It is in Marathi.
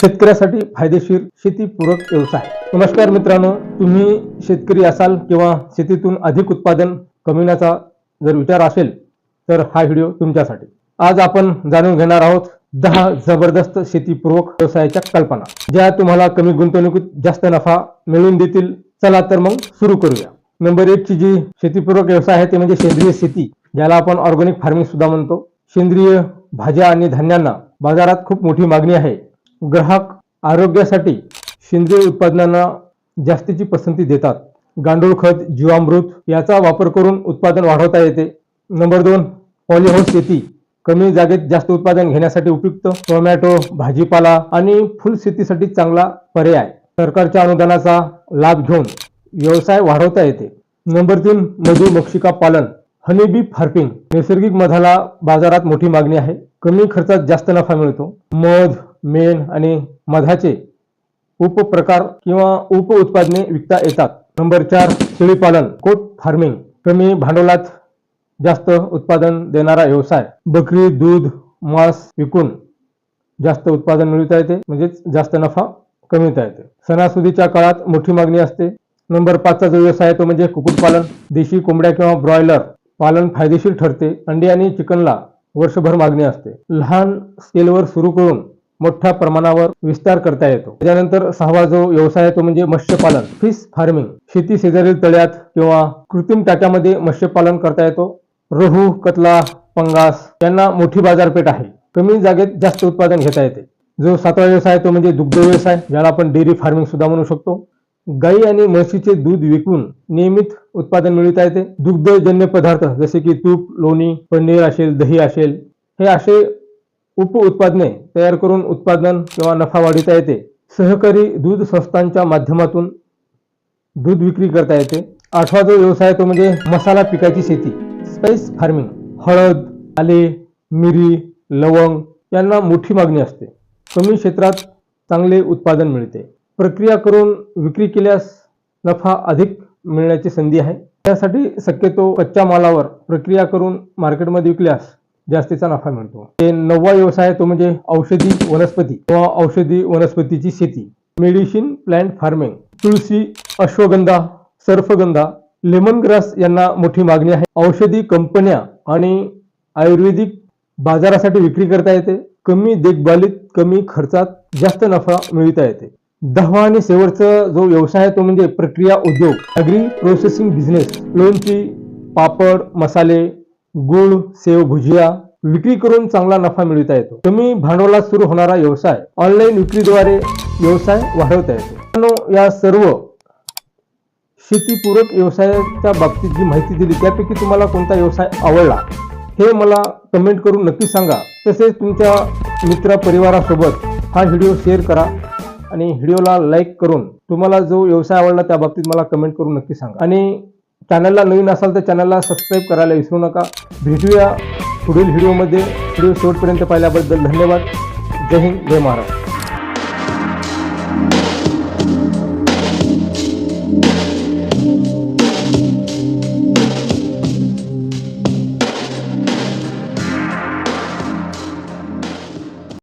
शेतकऱ्यासाठी फायदेशीर शेतीपूरक व्यवसाय. नमस्कार मित्रांनो तुम्ही शेतकरी असाल किंवा शेतीतून अधिक उत्पादन कमविण्याचा जर विचार असेल तर हा व्हिडिओ तुमच्यासाठी. आज आपण जाणून घेणार आहोत दहा जबरदस्त शेतीपूर्वक व्यवसायाच्या कल्पना ज्या तुम्हाला कमी गुंतवणुकीत जास्त नफा मिळवून देतील. चला तर मग सुरू करूया. नंबर एक ची जी शेतीपूर्वक व्यवसाय आहे ते म्हणजे सेंद्रिय शेती ज्याला आपण ऑर्गॅनिक फार्मिंग सुद्धा म्हणतो. सेंद्रिय भाज्या आणि धान्यांना बाजारात खूप मोठी मागणी आहे. ग्राहक आरोग्यासाठी सेंद्रिय उत्पादनांना जास्तीची पसंती देतात. गांडूळ खत जीवामृत याचा वापर करून उत्पादन वाढवता येते. नंबर दोन पॉलिहाऊस शेती. कमी जागेत जास्त उत्पादन घेण्यासाठी उपयुक्त टोमॅटो भाजीपाला आणि फुल शेतीसाठी चांगला पर्याय. सरकारच्या अनुदानाचा लाभ घेऊन व्यवसाय वाढवता येते. नंबर तीन मधुमक्षिका पालन. हनीबी फार्पिंग नैसर्गिक मधाला बाजारात मोठी मागणी आहे. कमी खर्चात जास्त नफा मिळतो. मध मेण आणि मधाचे उपप्रकार किंवा उप उत्पादने विकता येतात. नंबर चार शेळीपालन कोट फार्मिंग. कमी भांडवलात जास्त उत्पादन देणारा व्यवसाय. बकरी दूध मांस विकून जास्त उत्पादन मिळवता येते म्हणजेच जास्त नफा कमविता येते. सणासुदीच्या काळात मोठी मागणी असते. नंबर पाचचा जो व्यवसाय आहे तो म्हणजे कुक्कुटपालन. देशी कोंबड्या किंवा ब्रॉयलर पालन फायदेशीर ठरते. अंडी आणि चिकनला वर्षभर मागणी असते. लहान स्केलवर सुरू करून मोठ्या प्रमाणावर विस्तार करता येतो. त्यानंतर सहावा जो व्यवसाय आहे तो म्हणजे मत्स्यपालन फिश फार्मिंग. शेती शेजारील तळ्यात किंवा कृत्रिम टाक्यामध्ये मत्स्यपालन करता येतो. रोहू कतला पंगास यांना मोठी बाजारपेठ आहे. कमी जागेत जास्त उत्पादन घेता येते. जो सातवा व्यवसाय आहे तो म्हणजे दुग्ध व्यवसाय ज्याला आपण डेअरी फार्मिंग सुद्धा म्हणू शकतो. गाई आणि म्हशीचे दूध विकून नियमित उत्पादन मिळवता येते. दुग्धजन्य पदार्थ जसे की तूप लोणी पनीर असेल दही असेल हे असे उप उत्पादने तयार करून उत्पादन किंवा नफा वाढवता येते. सहकारी दूध संस्थांच्या माध्यमातून दूध विक्री करता येते. आठवा जो व्यवसाय आहे तो म्हणजे मसाला पिकाची शेती. स्पाइस फार्मिंग हळद आले मिरी लवंग यांना मोठी मागणी असते. कमी क्षेत्रात चांगले उत्पादन मिळते. प्रक्रिया करून विक्री केल्यास नफा अधिक मिळण्याची संधी आहे. त्यासाठी शक्यतो कच्च्या मालावर प्रक्रिया करून मार्केटमध्ये विकल्यास जास्तीचा नफा मिळतो. ते नववा व्यवसाय आहे तो म्हणजे औषधी वनस्पती किंवा औषधी वनस्पतीची शेती. Medicine plant farming. Tulsi ashwagandha सर्फगंधा lemon grass यांना मोठी मागणी आहे. औषधी कंपन्या आणि आयुर्वेदिक बाजारासाठी विक्री करता येते. कमी देखभालीत कमी खर्चात जास्त नफा मिळवता येते. दहावा आणि शेवटचा जो व्यवसाय आहे तो म्हणजे प्रक्रिया उद्योग. अग्री प्रोसेसिंग बिझनेस लोणची पापड मसाले गुळ सेव भुजिया विक्री करून चांगला नफा मिळवता येतो. कमी भांडवलात सुरू होणारा व्यवसाय ऑनलाईन विक्रीद्वारे व्यवसाय वाढवता येतो. या सर्व शेतीपूरक व्यवसायाच्या बाबतीत जी माहिती दिली त्यापैकी तुम्हाला कोणता व्यवसाय आवडला हे मला कमेंट करून नक्की सांगा. तसेच तुमच्या मित्र परिवारासोबत हा व्हिडिओ शेअर करा आणि व्हिडिओला लाईक करून तुम्हाला जो व्यवसाय आवडला त्या बाबतीत मला कमेंट करून नक्की सांगा. आणि चॅनलला नवीन असाल तर चॅनलला सबस्क्राईब करायला विसरू नका. भेटूया पुढील व्हिडिओमध्ये व्हिडिओ शेवटपर्यंत पाहिल्याबद्दल धन्यवाद. जय हिंद जय महाराष्ट्र.